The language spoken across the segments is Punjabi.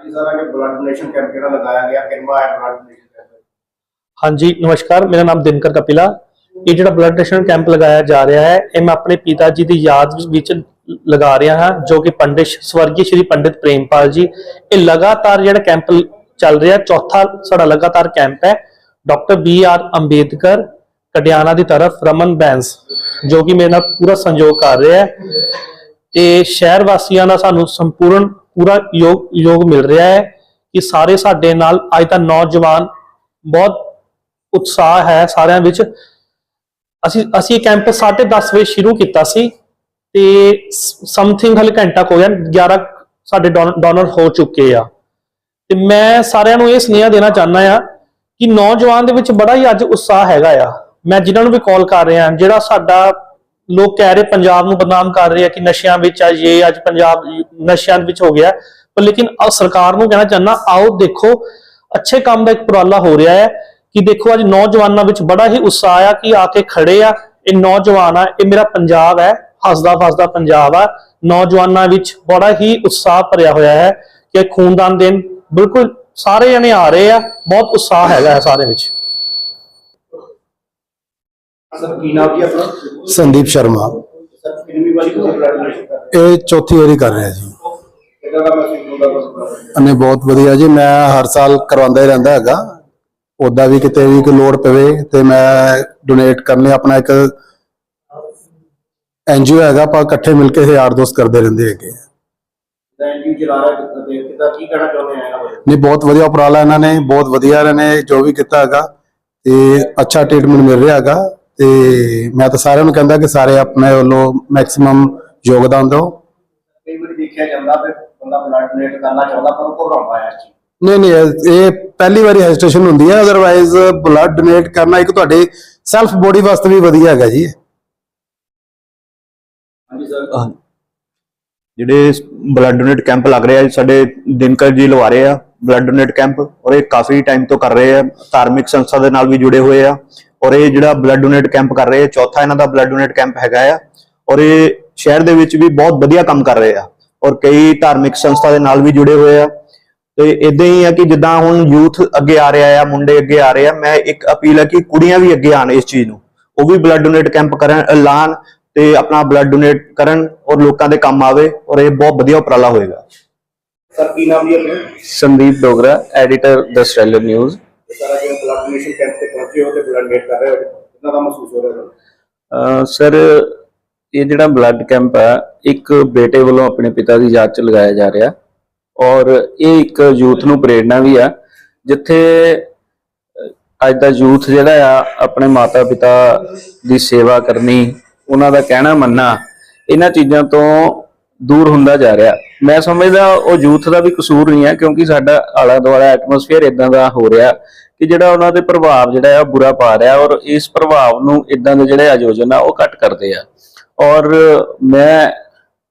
ਹਾਂਜੀ, ਸਰ ਅੱਜ ਬਲੱਡ ਡੋਨੇਸ਼ਨ ਕੈਂਪ ਜਿਹੜਾ ਲਗਾਇਆ ਗਿਆ ਕਿੰਨਾ ਹੈ ਬਲੱਡ ਡੋਨੇਸ਼ਨ ਕੈਂਪ ਹਾਂਜੀ, ਨਮਸਕਾਰ, ਮੇਰਾ ਨਾਮ ਦਿਨਕਰ ਕਪਿਲਾ। ਇਹ ਜਿਹੜਾ ਬਲੱਡ ਡੋਨੇਸ਼ਨ ਕੈਂਪ ਲਗਾਇਆ ਜਾ ਰਿਹਾ ਹੈ, ਇਹ ਮੈਂ ਆਪਣੇ ਪਿਤਾ ਜੀ ਦੀ ਯਾਦ ਵਿੱਚ ਲਗਾ ਰਿਹਾ ਹਾਂ, ਜੋ ਕਿ ਪੰਡਿਤ ਸਵਰਗੀ ਸ਼੍ਰੀ ਪੰਡਿਤ ਪ੍ਰੇਮਪਾਲ ਜੀ। ਇਹ ਲਗਾਤਾਰ ਜਿਹੜਾ ਕੈਂਪ ਚੱਲ ਰਿਹਾ, ਚੌਥਾ ਸਾਡਾ ਲਗਾਤਾਰ ਕੈਂਪ ਹੈ। Doctor B R Ambedkar, Katiana ਦੀ ਤਰਫ, ਰਮਨ ਬੈਂਸ, ਜੋ ਕਿ ਮੇਰੇ ਨਾਲ ਪੂਰਾ ਸੰਯੋਗ ਕਰ ਰਿਹਾ ਹੈ। ਤੇ ਸ਼ਹਿਰ ਵਾਸੀਆਂ ਦਾ ਸਾਨੂੰ ਸੰਪੂਰਨ ਪੂਰਾ ਯੋਗ ਯੋਗ ਮਿਲ ਰਿਹਾ ਹੈ ਕਿ ਸਾਰੇ ਸਾਡੇ ਨਾਲ ਅੱਜ ਦਾ ਨੌਜਵਾਨ ਬਹੁਤ ਉਤਸ਼ਾਹ ਹੈ ਸਾਰਿਆਂ ਵਿੱਚ। ਅਸੀਂ ਅਸੀਂ ਇਹ ਕੈਂਪ 10:30 ਵਜੇ ਸ਼ੁਰੂ ਕੀਤਾ ਸੀ ਤੇ ਸਮਥਿੰਗ ਹਲੇ ਘੰਟਾ ਕੁ ਹੋ ਗਿਆ 11 ਸਾਡੇ ਡੋਨਰ ਹੋ ਚੁੱਕੇ ਆ। ਤੇ ਮੈਂ ਸਾਰਿਆਂ ਨੂੰ ਇਹ ਸੁਨੇਹਾ ਦੇਣਾ ਚਾਹੁੰਦਾ ਆ ਕਿ ਨੌਜਵਾਨ ਦੇ ਵਿੱਚ ਬੜਾ ਹੀ ਅੱਜ ਉਤਸ਼ਾਹ ਹੈਗਾ ਆ। ਮੈਂ ਜਿਨ੍ਹਾਂ ਨੂੰ ਵੀ ਕਾਲ ਕਰ ਰਿਹਾ, ਜਿਹੜਾ ਸਾਡਾ ਲੋਕ ਕਹਿ ਰਹੇ ਪੰਜਾਬ ਨੂੰ ਬਦਨਾਮ ਕਰ ਰਹੇ ਆ ਕਿ ਨਸ਼ਿਆਂ ਵਿੱਚ ਆ ਇਹ ਅੱਜ ਪੰਜਾਬ ਨਸ਼ਿਆਂ ਵਿੱਚ ਹੋ ਗਿਆ। ਪਰ ਲੇਕਿਨ ਅ- ਸਰਕਾਰ ਨੂੰ ਕਹਿਣਾ ਚਾਹੁੰਦਾ, ਆਓ ਦੇਖੋ, ਅੱਛੇ ਕੰਮ ਦਾ ਇੱਕ ਉਪਰਾਲਾ ਹੋ ਰਿਹਾ ਹੈ ਕਿ ਦੇਖੋ ਅੱਜ ਨੌਜਵਾਨਾਂ ਵਿੱਚ ਬੜਾ ਹੀ ਉਤਸ਼ਾਹ ਆ ਕਿ ਆ ਕੇ ਖੜੇ ਆ। ਇਹ ਨੌਜਵਾਨ ਆ, ਇਹ ਮੇਰਾ ਪੰਜਾਬ ਹੈ, ਹੱਸਦਾ ਫਸਦਾ ਪੰਜਾਬ ਆ। ਨੌਜਵਾਨਾਂ ਵਿੱਚ ਬੜਾ ਹੀ ਉਤਸ਼ਾਹ ਭਰਿਆ ਹੋਇਆ ਹੈ ਕਿ ਖੂਨਦਾਨ ਦੇਣ ਬਿਲਕੁਲ ਸਾਰੇ ਜਣੇ ਆ ਰਹੇ ਆ, ਬਹੁਤ ਉਤਸ਼ਾਹ ਹੈਗਾ ਹੈ ਸਾਰੇ ਵਿੱਚ। ਸਰ ਕੀ ਨਾਮ ਜੀ ਆਪਣਾ? ਸੰਦੀਪ ਸ਼ਰਮਾ। ਸਰ ਕਿੰਨੀ ਵਾਰੀ ਇਹ ਚੌਥੀ ਵਾਰੀ ਕਰ ਰਿਹਾ ਜੀ। ਅਨੇ ਬਹੁਤ ਵਧੀਆ ਜੀ। ਮੈਂ ਹਰ ਸਾਲ ਕਰਵਾਉਂਦਾ ਹੀ ਰਹਿੰਦਾ ਹੈਗਾ। ਉਦਾਂ ਵੀ ਕਿਤੇ ਵੀ ਕੋਈ ਲੋੜ ਪਵੇ ਤੇ ਮੈਂ ਡੋਨੇਟ ਕਰਨੇ ਆਪਣਾ ਇੱਕ ਐਨਜੀਓ ਹੈਗਾ। ਆਪਾਂ ਇਕੱਠੇ ਮਿਲ ਕੇ ਯਾਰ ਦੋਸਤ ਕਰਦੇ ਰਹਿੰਦੇ ਹੈਗੇ। ਨਹੀਂ ਬਹੁਤ ਵਧੀਆ ਉਪਰਾਲਾ ਇਹਨਾਂ ਨੇ। ਬਹੁਤ ਵਧੀਆ ਇਹਨਾਂ ਨੇ ਜੋ ਵੀ ਕੀਤਾ ਹੈਗਾ। ਤੇ ਅੱਛਾ ਟ੍ਰੀਟਮੈਂਟ ਮਿਲ ਰਿਹਾ ਹੈਗਾ। ਤੇ ਮੈਂ ਤਾਂ ਸਾਰਿਆਂ ਨੂੰ ਕਹਿੰਦਾ ਕਿ ਸਾਰੇ ਆਪਣੇ ਵੱਲੋਂ ਮੈਕਸਿਮਮ ਯੋਗਦਾਨ ਦਿਓ। ਕਈ ਵਾਰੀ ਦੇਖਿਆ ਜਾਂਦਾ ਫਿਰ ਬੰਦਾ ਬਲੱਡ ਡੋਨੇਟ ਕਰਨਾ ਚਾਹੁੰਦਾ ਪਰ ਉਹ ਘਬਰਾਉਂਦਾ ਹੈ ਇਸ ਚੀਜ਼ ਨਹੀਂ ਨਹੀਂ ਇਹ ਇਹ ਪਹਿਲੀ ਵਾਰੀ ਹੈਜ਼ਿਟੇਸ਼ਨ ਹੁੰਦੀ ਹੈ ਅਦਰਵਾਈਜ਼ ਬਲੱਡ ਡੋਨੇਟ ਕਰਨਾ ਇੱਕ ਤੁਹਾਡੇ ਸੈਲਫ ਬੋਡੀ ਵਾਸਤੇ ਵੀ ਵਧੀਆ ਹੈਗਾ ਜੀ। ਹਾਂਜੀ ਸਰ ਜਿਹੜੇ ਬਲੱਡ ਡੋਨੇਟ ਕੈਂਪ ਲੱਗ ਰਿਹਾ ਸਾਡੇ ਦਿਨਕਰ ਜੀ ਲਵਾ ਰਹੇ ਆ ਬਲੱਡ ਡੋਨੇਟ ਕੈਂਪ ਔਰ ਇਹ ਕਾਫੀ ਟਾਈਮ ਤੋਂ ਕਰ ਰਹੇ ਆ ਧਾਰਮਿਕ ਸੰਸਥਾ ਦੇ ਨਾਲ ਵੀ ਜੁੜੇ ਹੋਏ ਆ। ਔਰ ਇਹ ਜਿਹੜਾ ਬਲੱਡ ਡੋਨੇਟ ਕੈਂਪ ਕਰ ਰਹੇ ਆ ਚੌਥਾ ਇਹਨਾਂ ਦਾ ਬਲੱਡ ਡੋਨੇਟ ਕੈਂਪ ਹੈਗਾ ਆ ਔਰ ਇਹ ਸ਼ਹਿਰ ਦੇ ਵਿੱਚ ਵੀ ਬਹੁਤ ਵਧੀਆ ਕੰਮ ਕਰ ਰਹੇ ਆ ਔਰ ਕਈ ਧਾਰਮਿਕ ਸੰਸਥਾ ਦੇ ਨਾਲ ਵੀ ਜੁੜੇ ਹੋਏ ਆ। ਤੇ ਇਦਾਂ ਹੀ ਆ ਕਿ ਜਿੱਦਾਂ ਹੁਣ ਯੂਥ ਅੱਗੇ ਆ ਰਿਹਾ ਆ ਮੁੰਡੇ ਅੱਗੇ ਆ ਰਹੇ ਆ ਮੈਂ ਇੱਕ ਅਪੀਲ ਹੈ ਕਿ ਕੁੜੀਆਂ ਵੀ ਅੱਗੇ ਆਣ ਇਸ ਚੀਜ਼ ਨੂੰ। ਉਹ ਵੀ ਬਲੱਡ ਡੋਨੇਟ ਕੈਂਪ ਕਰਨ ਐਲਾਨ ਤੇ ਆਪਣਾ ਬਲੱਡ ਡੋਨੇਟ ਕਰਨ ਔਰ ਲੋਕਾਂ ਦੇ ਕੰਮ ਆਵੇ ਔਰ ਇਹ ਬਹੁਤ ਵਧੀਆ ਉਪਰਾਲਾ ਹੋਏਗਾ। ਸਰ ਕੀ ਨਾਮ ਜੀ ਆਪਣਾ? Sandeep Dogra editor the Stellar News ਸਾਰਾ ਜਿਹੜਾ ਬਲੱਡ ਡੋਨੇਸ਼ਨ ਕੈਂਪ ਤੇ ਪਹੁੰਚੇ ਹੋ ਤੇ ਬਲੱਡ ਡੋਨੇਟ ਕਰ ਰਹੇ ਹੋ? ਕਿੰਨਾ ਦਾ ਮਹਿਸੂਸ ਹੋ ਰਿਹਾ ਤੁਹਾਨੂੰ? ਸਰ, ਇਹ ਜਿਹੜਾ ਬਲੱਡ ਕੈਂਪ ਹੈ ਇੱਕ ਬੇਟੇ ਵੱਲੋਂ ਆਪਣੇ ਪਿਤਾ ਦੀ ਯਾਦ ਚ ਲਗਾਇਆ ਜਾ ਰਿਹਾ। ਔਰ ਇਹ ਇੱਕ ਯੂਥ ਨੂੰ ਪ੍ਰੇਰਣਾ ਵੀ ਆ, ਜਿੱਥੇ ਅੱਜ ਦਾ ਯੂਥ ਜਿਹੜਾ ਆ, ਆਪਣੇ ਮਾਤਾ ਪਿਤਾ ਦੀ ਸੇਵਾ ਕਰਨੀ, ਉਹਨਾਂ ਦਾ ਕਹਿਣਾ ਮੰਨਣਾ ਇਹਨਾਂ ਚੀਜ਼ਾਂ ਤੋਂ ਦੂਰ ਹੁੰਦਾ ਜਾ ਰਿਹਾ। ਮੈਂ ਸਮਝਦਾ ਉਹ ਯੂਥ ਦਾ ਵੀ ਕਸੂਰ ਨਹੀਂ ਹੈ, ਕਿਉਂਕਿ ਸਾਡਾ ਆਲਾ ਦੁਆਲਾ ਐਟਮੋਸਫੇਅਰ ਇਦਾਂ ਦਾ ਹੋ ਰਿਹਾ ਕਿ ਜਿਹੜਾ ਉਹਨਾਂ ਦੇ ਪ੍ਰਭਾਵ ਜਿਹੜਾ ਆ ਬੁਰਾ ਪਾ ਰਿਹਾ ਔਰ ਇਸ ਪ੍ਰਭਾਵ ਨੂੰ ਇਦਾਂ ਦੇ ਜਿਹੜੇ ਆਯੋਜਨ ਆ ਉਹ ਘੱਟ ਕਰਦੇ ਆ। ਔਰ ਮੈਂ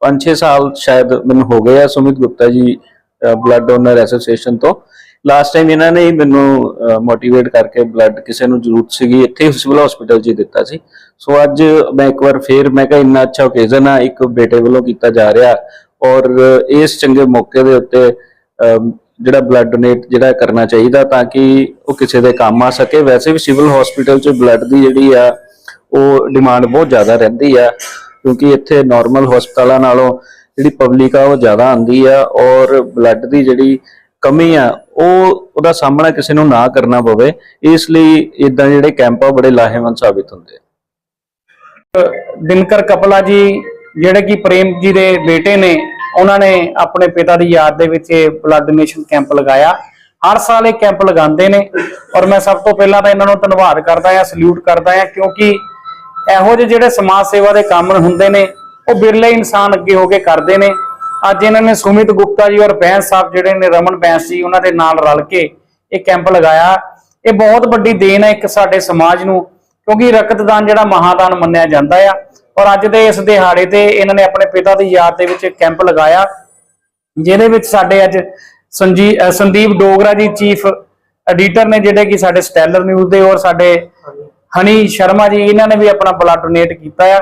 5-6 ਸਾਲ ਸ਼ਾਇਦ ਮੈਨੂੰ ਹੋ ਗਏ ਆ Sumit Gupta ji blood donor association ਤੋਂ। ਲਾਸਟ ਟਾਈਮ ਇਹਨਾਂ ਨੇ ਮੈਨੂੰ ਮੋਟੀਵੇਟ ਕਰਕੇ ਬਲੱਡ ਕਿਸੇ ਨੂੰ ਜ਼ਰੂਰਤ ਸੀਗੀ, ਇੱਥੇ ਸਿਵਲ ਹਸਪੀਟਲ 'ਚ ਦਿੱਤਾ ਸੀ। ਸੋ ਅੱਜ ਮੈਂ ਇੱਕ ਵਾਰ ਫੇਰ ਮੈਂ ਕਿਹਾ, ਇੰਨਾ ਅੱਛਾ ਓਕੇਜ਼ਨ ਆ, ਇੱਕ ਬੇਟੇ ਵੱਲੋਂ ਕੀਤਾ ਜਾ ਰਿਹਾ। ਔਰ ਇਸ ਚੰਗੇ ਮੌਕੇ ਦੇ ਉੱਤੇ ਜਿਹੜਾ ਬਲੱਡ ਡੋਨੇਟ ਜਿਹੜਾ ਕਰਨਾ ਚਾਹੀਦਾ ਤਾਂ ਕਿ ਉਹ ਕਿਸੇ ਦੇ ਕੰਮ ਆ ਸਕੇ। ਵੈਸੇ ਵੀ ਸਿਵਲ ਹਸਪੀਟਲ 'ਚ ਬਲੱਡ ਦੀ ਜਿਹੜੀ ਆ, ਉਹ ਡਿਮਾਂਡ ਬਹੁਤ ਜ਼ਿਆਦਾ ਰਹਿੰਦੀ ਆ, ਕਿਉਂਕਿ ਇੱਥੇ ਨਾਰਮਲ ਹਸਪਤਾਲਾਂ ਨਾਲੋਂ ਜਿਹੜੀ ਪਬਲਿਕ ਆ, ਉਹ ਜ਼ਿਆਦਾ ਆਂਦੀ ਆ ਔਰ ਬਲੱਡ ਦੀ ਜਿਹੜੀ ਕਮੀ ਆ, ਉਹ ਉਹਦਾ ਸਾਹਮਣਾ ਕਿਸੇ ਨੂੰ ਨਾ ਕਰਨਾ ਪਵੇ। ਇਸ ਲਈ ਇਦਾਂ ਜਿਹੜੇ ਕੈਂਪ ਆ, ਬੜੇ ਲਾਹੇਵੰਦ ਸਾਬਿਤ ਹੁੰਦੇ ਆ। ਦਿਨਕਰ ਕਪਲਾ ਜੀ ਜਿਹੜੇ ਕਿ ਪ੍ਰੇਮ ਜੀ ਦੇ ਬੇਟੇ ਨੇ, ਉਹਨਾਂ ਨੇ ਆਪਣੇ ਪਿਤਾ ਦੀ ਯਾਦ ਦੇ ਵਿੱਚ ਇਹ ਬਲੱਡ ਡੋਨੇਸ਼ਨ ਕੈਂਪ ਲਗਾਇਆ। ਹਰ ਸਾਲ ਇਹ ਕੈਂਪ ਲਗਾਉਂਦੇ ਨੇ ਔਰ ਮੈਂ ਸਭ ਤੋਂ ਪਹਿਲਾਂ ਤਾਂ ਇਹਨਾਂ ਨੂੰ ਧੰਨਵਾਦ ਕਰਦਾ ਹਾਂ ਸਲੂਟ ਕਰਦਾ ਹਾਂ, ਕਿਉਂਕਿ ਇਹੋ ਜਿਹੇ ਜਿਹੜੇ ਸਮਾਜ ਸੇਵਾ ਦੇ ਕੰਮ ਹੁੰਦੇ ਨੇ, ਉਹ ਬਿਰਲੇ ਇਨਸਾਨ ਅੱਗੇ ਹੋ ਕੇ ਕਰਦੇ ਨੇ। ਅੱਜ ਇਹਨਾਂ ਨੇ ਸੁਮਿਤ ਗੁਪਤਾ ਜੀ ਔਰ ਬੈਂਸ ਸਾਹਿਬ ਜਿਹੜੇ ਨੇ, ਰਮਨ ਬੈਂਸ ਜੀ, ਉਹਨਾਂ ਦੇ ਨਾਲ ਰਲ ਕੇ ਇਹ ਕੈਂਪ ਲਗਾਇਆ। ਇਹ ਬਹੁਤ ਵੱਡੀ ਦੇਣ ਹੈ ਇੱਕ ਸਾਡੇ ਸਮਾਜ ਨੂੰ, ਕਿਉਂਕਿ ਰਕਤਦਾਨ ਜਿਹੜਾ ਮਹਾਦਾਨ ਮੰਨਿਆ ਜਾਂਦਾ ਆ ਔਰ ਅੱਜ ਦੇ ਇਸ ਦਿਹਾੜੇ ਤੇ ਇਹਨਾਂ ਨੇ ਆਪਣੇ ਪਿਤਾ ਦੀ ਯਾਦ ਦੇ ਵਿੱਚ ਕੈਂਪ ਲਗਾਇਆ, ਜਿਹਦੇ ਵਿੱਚ ਸਾਡੇ ਅੱਜ ਸੰਦੀਪ ਡੋਗਰਾ ਜੀ ਚੀਫ ਐਡੀਟਰ ਨੇ, ਜਿਹੜੇ ਕਿ ਸਾਡੇ ਸਟੈਲਰ ਨਿਊਜ਼ ਦੇ ਔਰ ਸਾਡੇ ਹਨੀ ਸ਼ਰਮਾ ਜੀ, ਇਹਨਾਂ ਨੇ ਵੀ ਆਪਣਾ ਬਲੱਡ ਡੋਨੇਟ ਕੀਤਾ ਆ।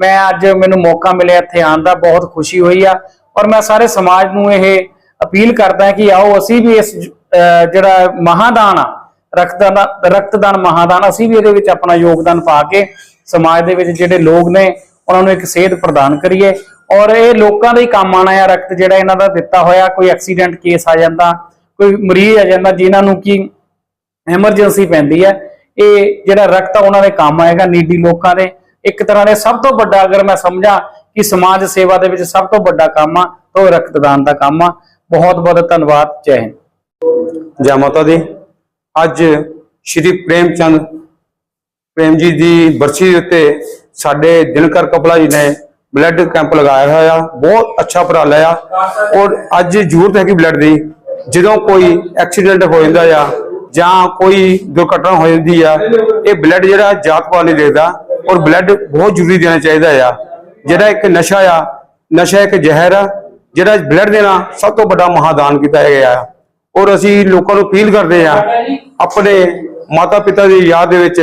ਮੈਂ ਅੱਜ ਮੈਨੂੰ ਮੌਕਾ ਮਿਲਿਆ ਇੱਥੇ ਆਉਣ ਦਾ, ਬਹੁਤ ਖੁਸ਼ੀ ਹੋਈ ਆ। ਔਰ ਮੈਂ ਸਾਰੇ ਸਮਾਜ ਨੂੰ ਇਹ ਅਪੀਲ ਕਰਦਾ ਹਾਂ ਕਿ ਆਓ, ਅਸੀਂ ਵੀ ਇਸ ਜਿਹੜਾ ਮਹਾਦਾਨ ਆ, ਰਕਤਦਾਨ ਰਕਤਦਾਨ ਮਹਾਦਾਨ, ਅਸੀਂ ਵੀ ਇਹਦੇ ਵਿੱਚ ਆਪਣਾ ਯੋਗਦਾਨ ਪਾ ਕੇ ਸਮਾਜ ਦੇ ਵਿੱਚ ਜਿਹੜੇ ਲੋਕ ਨੇ, ਉਹਨਾਂ ਨੂੰ ਇੱਕ ਸੇਧ ਪ੍ਰਦਾਨ ਕਰੀਏ। ਔਰ ਇਹ ਲੋਕਾਂ ਦਾ ਹੀ ਕੰਮ ਆਣਾ ਹੈ, ਰਕਤ ਜਿਹੜਾ ਇਹਨਾਂ ਦਾ ਦਿੱਤਾ ਹੋਇਆ, ਕੋਈ ਐਕਸੀਡੈਂਟ ਕੇਸ ਆ ਜਾਂਦਾ, ਕੋਈ ਮਰੀਜ਼ ਆ ਜਾਂਦਾ, ਜਿਨ੍ਹਾਂ ਨੂੰ ਕੀ ਐਮਰਜੈਂਸੀ ਪੈਂਦੀ ਹੈ। ਇਹ ਜਿਹੜਾ ਰਕਤ ਆ, ਉਹਨਾਂ ਦੇ ਕੰਮ ਆਏਗਾ ਨੀਡੀ ਲੋਕਾਂ ਦੇ। ਇੱਕ ਤਰ੍ਹਾਂ ਦੇ ਸਭ ਤੋਂ ਵੱਡਾ, ਅਗਰ ਮੈਂ ਸਮਝਾਂ ਕਿ ਸਮਾਜ ਸੇਵਾ ਦੇ ਵਿੱਚ ਸਭ ਤੋਂ ਵੱਡਾ ਕੰਮ ਆ, ਤਾਂ ਉਹ ਰਕਤਦਾਨ ਦਾ ਕੰਮ ਆ। ਬਹੁਤ ਬਹੁਤ ਧੰਨਵਾਦ। ਜੈ ਹਿੰਦ। ਜੈ ਮਾਤਾ ਦੀ। ਅੱਜ ਸ਼੍ਰੀ ਪ੍ਰੇਮ ਚੰਦ ਪ੍ਰੇਮ ਜੀ ਦੀ ਬਰਸੀ ਦੇ ਉੱਤੇ ਸਾਡੇ ਦਿਨਕਰ ਕਪਲਾ ਜੀ ਨੇ ਬਲੱਡ ਕੈਂਪ ਲਗਾਇਆ ਹੋਇਆ, ਬਹੁਤ ਅੱਛਾ ਉਪਰਾਲਾ ਆ ਔਰ ਅੱਜ ਜ਼ਰੂਰਤ ਹੈ ਕਿ ਬਲੱਡ ਦੀ, ਜਦੋਂ ਕੋਈ ਐਕਸੀਡੈਂਟ ਹੋ ਜਾਂਦਾ ਆ ਜਾਂ ਕੋਈ ਦੁਰਘਟਨਾ ਹੋ ਜਾਂਦੀ ਆ, ਇਹ ਬਲੱਡ ਜਿਹੜਾ ਜਾਤ ਪਾਤ ਨਹੀਂ ਦੇਖਦਾ ਔਰ ਬਲੱਡ ਬਹੁਤ ਜ਼ਰੂਰੀ ਦੇਣਾ ਚਾਹੀਦਾ ਆ। ਜਿਹੜਾ ਇੱਕ ਨਸ਼ਾ ਆ, ਨਸ਼ਾ ਇੱਕ ਜ਼ਹਿਰ ਆ, ਜਿਹੜਾ ਬਲੱਡ ਦੇਣਾ ਸਭ ਤੋਂ ਵੱਡਾ ਮਹਾਦਾਨ ਕੀਤਾ ਗਿਆ ਆ। ਔਰ ਅਸੀਂ ਲੋਕਾਂ ਨੂੰ ਅਪੀਲ ਕਰਦੇ ਆ, ਆਪਣੇ ਮਾਤਾ ਪਿਤਾ ਦੀ ਯਾਦ ਦੇ ਵਿੱਚ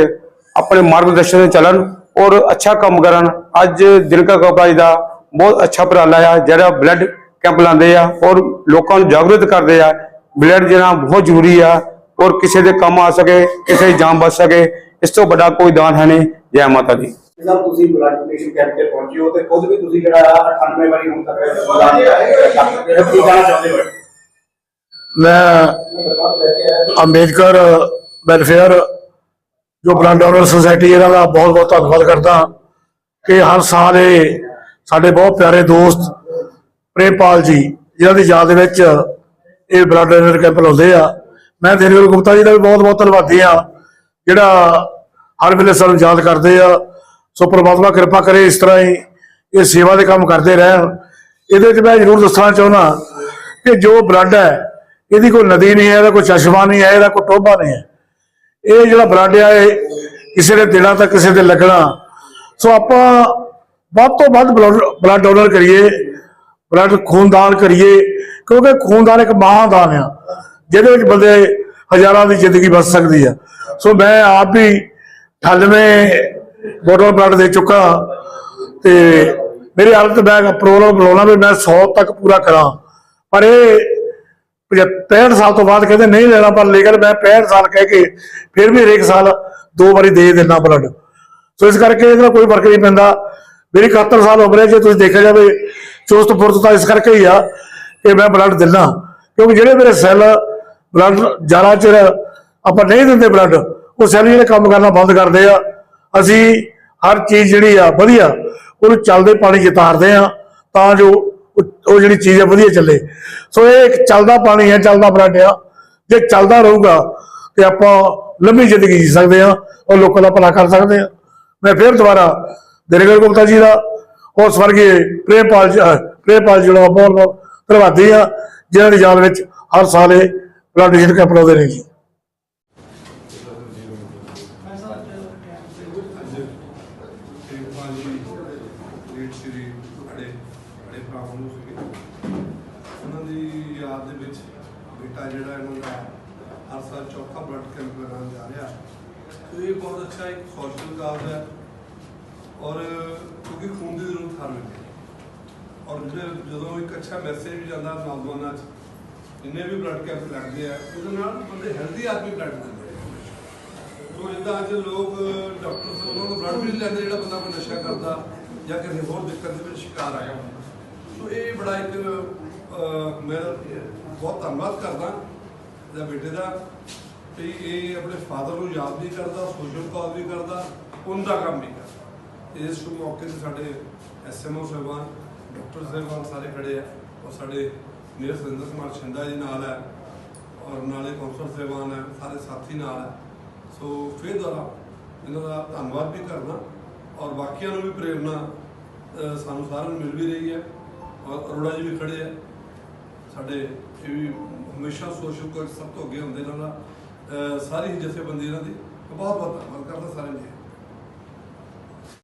ਆਪਣੇ ਮਾਰਗਦਰਸ਼ਨ ਤੇ ਚੱਲਣ ਔਰ ਅੱਛਾ ਕੰਮ ਕਰਨ। ਅੱਜ ਦਿਲਕਾ ਕਪੜਾ ਜੀ ਦਾ ਬਹੁਤ ਅੱਛਾ ਉਪਰਾਲਾ ਆ ਜਿਹੜਾ ਬਲੱਡ ਕੈਂਪ ਲਾਉਂਦੇ ਆ ਔਰ ਲੋਕਾਂ ਨੂੰ ਜਾਗਰੂਕ ਕਰਦੇ ਆ। ਬਲੱਡ ਦੇਣਾ ਬਹੁਤ ਜ਼ਰੂਰੀ ਆ ਔਰ ਕਿਸੇ ਦੇ ਕੰਮ ਆ ਸਕੇ ਕਿਸੇ ਦੀ ਜਾਨ ਬਚ ਸਕੇ ਇਸ ਤੋਂ ਵੱਡਾ ਕੋਈ ਦਾਨ ਹੈ ਨਹੀਂ। ਜੈ ਮਾਤਾ ਦੀ। ਜਦ ਤੁਸੀਂ ਬਲੱਡ ਡੋਨੇਸ਼ਨ ਕੈਂਪ ਤੇ ਪਹੁੰਚੇ ਹੋ ਤੇ ਖੁਦ ਵੀ ਤੁਸੀਂ ਜਿਹੜਾ 98 ਵਾਰੀ ਹੁਣ ਤੱਕ ਬਲੱਡ ਕੀ ਕਹਿਣਾ ਚਾਹੁੰਦੇ ਹੋ। ਮੈਂ ਅੰਬੇਦਕਰ ਵੈਲਫੇਅਰ ਜੋ ਬਲੱਡ ਡੋਨਰ ਸੁਸਾਇਟੀ ਇਹਨਾਂ ਦਾ ਬਹੁਤ ਬਹੁਤ ਧੰਨਵਾਦ ਕਰਦਾ ਕਿ ਹਰ ਸਾਲ ਇਹ ਸਾਡੇ ਬਹੁਤ ਪਿਆਰੇ ਦੋਸਤ ਪ੍ਰੇਮਪਾਲ ਜੀ, ਜਿਨ੍ਹਾਂ ਦੀ ਯਾਦ ਵਿੱਚ ਇਹ ਬਲੱਡ ਡੋਨਰ ਕੈਂਪ ਲਾਉਂਦੇ ਆ। ਮੈਂ ਦੇਨਵਰ ਗੁਪਤਾ ਜੀ ਦਾ ਵੀ ਬਹੁਤ ਬਹੁਤ ਧੰਨਵਾਦੀ ਆ ਜਿਹੜਾ ਹਰ ਵੇਲੇ ਸਾਨੂੰ ਯਾਦ ਕਰਦੇ ਆ। ਸੋ ਪ੍ਰਮਾਤਮਾ ਕਿਰਪਾ ਕਰੇ ਇਸ ਤਰ੍ਹਾਂ ਹੀ ਇਹ ਸੇਵਾ ਦੇ ਕੰਮ ਕਰਦੇ ਰਹਿਣ। ਇਹਦੇ ਵਿੱਚ ਮੈਂ ਜ਼ਰੂਰ ਦੱਸਣਾ ਚਾਹੁੰਦਾ ਕਿ ਜੋ ਬਲੱਡ ਹੈ, ਇਹਦੀ ਕੋਈ ਨਦੀ ਨਹੀਂ ਹੈ, ਇਹਦਾ ਕੋਈ ਚਸ਼ਮਾ ਨਹੀਂ ਹੈ, ਇਹਦਾ ਕੋਈ ਟੋਭਾ ਨਹੀਂ ਹੈ। ਇਹ ਜਿਹੜਾ ਬਲੱਡ ਆ, ਇਹ ਕਿਸੇ ਦੇ ਦੇਣਾ ਤਾਂ ਕਿਸੇ ਦੇ ਲੱਗਣਾ। ਸੋ ਆਪਾਂ ਵੱਧ ਤੋਂ ਵੱਧ ਬਲੱਡ ਡੋਨਰ ਕਰੀਏ ਬਲੱਡ ਖੂਨਦਾਨ ਕਰੀਏ, ਕਿਉਂਕਿ ਖੂਨਦਾਨ ਇੱਕ ਮਹਾਦਾਨ ਆ, ਜਿਹਦੇ ਵਿੱਚ ਬੰਦੇ ਹਜ਼ਾਰਾਂ ਦੀ ਜ਼ਿੰਦਗੀ ਬਚ ਸਕਦੀ ਆ। ਸੋ ਮੈਂ ਆਪ ਵੀ 98 ਬੋਟਲ ਬਲੱਡ ਦੇ ਚੁੱਕਾ, ਤੇ ਮੇਰੀ ਹਾਲਤ ਮੈਂ ਪ੍ਰੋਗਰਾਮ ਬਣਾਉਣਾ ਵੀ ਮੈਂ 100 ਤੱਕ ਪੂਰਾ ਕਰਾਂ। ਪਰ ਇਹ 65 ਸਾਲ ਤੋਂ ਬਾਅਦ ਕਹਿੰਦੇ ਨਹੀਂ ਲੈਣਾ, ਪਰ ਲੇਕਿਨ ਮੈਂ 65 ਸਾਲ ਕਹਿ ਕੇ ਫਿਰ ਵੀ ਹਰੇਕ ਸਾਲ ਦੋ ਵਾਰੀ ਦੇ ਦਿੰਦਾ ਬਲੱਡ ਸੋ ਇਸ ਕਰਕੇ ਇਹਦਾ ਕੋਈ ਫ਼ਰਕ ਨਹੀਂ ਪੈਂਦਾ। ਮੇਰੀ 71 ਸਾਲ ਉਮਰ ਹੈ, ਜੇ ਤੁਸੀਂ ਦੇਖਿਆ ਜਾਵੇ ਚੁਸਤ ਫੁਰਤ ਤਾਂ ਇਸ ਕਰਕੇ ਹੀ ਆ ਕਿ ਮੈਂ ਬਲੱਡ ਦਿੰਦਾ। ਕਿਉਂਕਿ ਜਿਹੜੇ ਮੇਰੇ ਸੈੱਲ ਬਲੱਡ ਜ਼ਿਆਦਾ ਚਿਰ ਆਪਾਂ ਨਹੀਂ ਦਿੰਦੇ ਬਲੱਡ ਉਹ ਸੈੱਲ ਜਿਹੜੇ ਕੰਮ ਕਰਨਾ ਬੰਦ ਕਰਦੇ ਆ। ਅਸੀਂ ਹਰ ਚੀਜ਼ ਜਿਹੜੀ ਆ ਵਧੀਆ, ਉਹਨੂੰ ਚੱਲਦੇ ਪਾਣੀ 'ਚ ਤਾਰਦੇ ਆ ਤਾਂ ਜੋ ਉਹ ਜਿਹੜੀ ਚੀਜ਼ ਹੈ ਵਧੀਆ ਚੱਲੇ। ਸੋ ਇਹ ਇੱਕ ਚੱਲਦਾ ਪਾਣੀ ਹੈ, ਚੱਲਦਾ ਬਲੱਡ ਜੇ ਚੱਲਦਾ ਰਹੂਗਾ ਤੇ ਆਪਾਂ ਲੰਮੀ ਜ਼ਿੰਦਗੀ ਜੀ ਸਕਦੇ ਆ ਔਰ ਲੋਕਾਂ ਦਾ ਭਲਾ ਕਰ ਸਕਦੇ ਆ ਮੈਂ ਫਿਰ ਦੁਬਾਰਾ ਦਿਲਗੜ ਗੁਪਤਾ ਜੀ ਦਾ ਔਰ ਸਵਰਗੀ ਪ੍ਰੇਮਪਾਲ ਜੀ ਪ੍ਰੇਮਪਾਲ ਜੀ ਦਾ ਬਹੁਤ ਬਹੁਤ ਧੰਨਵਾਦੀ ਆ ਜਿਨ੍ਹਾਂ ਦੀ ਯਾਦ ਵਿੱਚ ਹਰ ਸਾਲ ਇਹ ਬਲੱਡ ਡੋਨੇਸ਼ਨ ਕੈਂਪ ਲਾਉਂਦੇ ਨੇ ਜੀ। ਦੇਖਭਾਲ ਜੀ, ਲੇਟ ਸ਼੍ਰੀ ਬੜੇ ਬੜੇ ਭਰਾਵਾਂ ਨੂੰ ਸੀਗੇ। ਉਹਨਾਂ ਦੀ ਯਾਦ ਦੇ ਵਿੱਚ ਬੇਟਾ ਜਿਹੜਾ ਇਹਨਾਂ ਦਾ ਹਰ ਸਾਲ ਚੌਥਾ ਬਲੱਡ ਕੈਂਪ ਲਗਾਉਣ ਜਾ ਰਿਹਾ। ਤੇ ਇਹ ਬਹੁਤ ਅੱਛਾ ਇੱਕ ਸੋਸ਼ਲ ਕਾਜ਼ ਹੈ। ਔਰ ਕਿਉਂਕਿ ਖੂਨ ਦੀ ਜ਼ਰੂਰਤ ਹਰ ਵੇਲੇ। ਔਰ ਜਦੋਂ ਇੱਕ ਅੱਛਾ ਮੈਸੇਜ ਵੀ ਜਾਂਦਾ ਨੌਜਵਾਨਾਂ 'ਚ, ਜਿੰਨੇ ਵੀ ਬਲੱਡ ਕੈਂਪ ਲੱਗਦੇ ਆ, ਉਹਦੇ ਨਾਲ ਬੰਦੇ ਹੈਲਦੀ ਆਦਮੀ ਬਲੱਡ ਦਿੰਦੇ ਆ। ਜਿੱਦਾਂ ਅੱਜ ਲੋਕ ਡਾਕਟਰ ਉਹਨਾਂ ਨੂੰ ਬਲੱਡ ਵੀ ਨਹੀਂ ਲੈਂਦੇ, ਜਿਹੜਾ ਬੰਦਾ ਕੋਈ ਨਸ਼ਾ ਕਰਦਾ ਜਾਂ ਕਿਸੇ ਹੋਰ ਦਿੱਕਤ ਦੇ ਵਿੱਚ ਸ਼ਿਕਾਰ ਆਇਆ ਹੁੰਦਾ। ਸੋ ਇਹ ਬੜਾ ਇੱਕ ਮੈਂ ਬਹੁਤ ਧੰਨਵਾਦ ਕਰਦਾ ਇਹਦਾ ਬੇਟੇ ਦਾ ਵੀ ਇਹ ਆਪਣੇ ਫਾਦਰ ਨੂੰ ਯਾਦ ਵੀ ਕਰਦਾ ਸੋਸ਼ਲ ਕਾਲ ਵੀ ਕਰਦਾ, ਉਹਦਾ ਕੰਮ ਵੀ ਕਰਦਾ। ਇਸ ਮੌਕੇ ਤੇ ਸਾਡੇ ਐਸਐਮਓ ਸਾਹਿਬਾਨ, ਡਾਕਟਰ ਸਾਹਿਬਾਨ ਸਾਰੇ ਖੜੇ ਆ ਔਰ ਸਾਡੇ ਨੀਰਜ ਸੁਰਿੰਦਰ ਕੁਮਾਰ ਛਿੰਦਾ ਜੀ ਨਾਲ ਹੈ ਔਰ ਨਾਲੇ ਕੌਂਸਲ ਸਾਹਿਬਾਨ ਹੈ, ਸਾਰੇ ਸਾਥੀ ਨਾਲ ਹੈ। ਸੋ ਫਿਰ ਦੁਆਰਾ ਇਹਨਾਂ ਦਾ ਧੰਨਵਾਦ ਵੀ ਕਰਦਾ ਔਰ ਬਾਕੀਆਂ ਨੂੰ ਵੀ ਪ੍ਰੇਰਨਾ ਸਾਨੂੰ ਸਾਰਿਆਂ ਨੂੰ ਮਿਲ ਵੀ ਰਹੀ ਹੈ। ਅਰੋੜਾ ਜੀ ਵੀ ਖੜੇ ਆ। ਸਾਡੇ ਇਹ ਵੀ ਹਮੇਸ਼ਾ ਸੋਸ਼ਲ ਕੋਈ ਸਭ ਤੋਂ ਅੱਗੇ ਹੁੰਦੇ ਇਹਨਾਂ ਦਾ ਸਾਰੀ ਜਥੇਬੰਦੀ ਇਹਨਾਂ ਦੀ। ਬਹੁਤ ਬਹੁਤ ਧੰਨਵਾਦ ਕਰਦਾ ਸਾਰਿਆਂ ਦੀ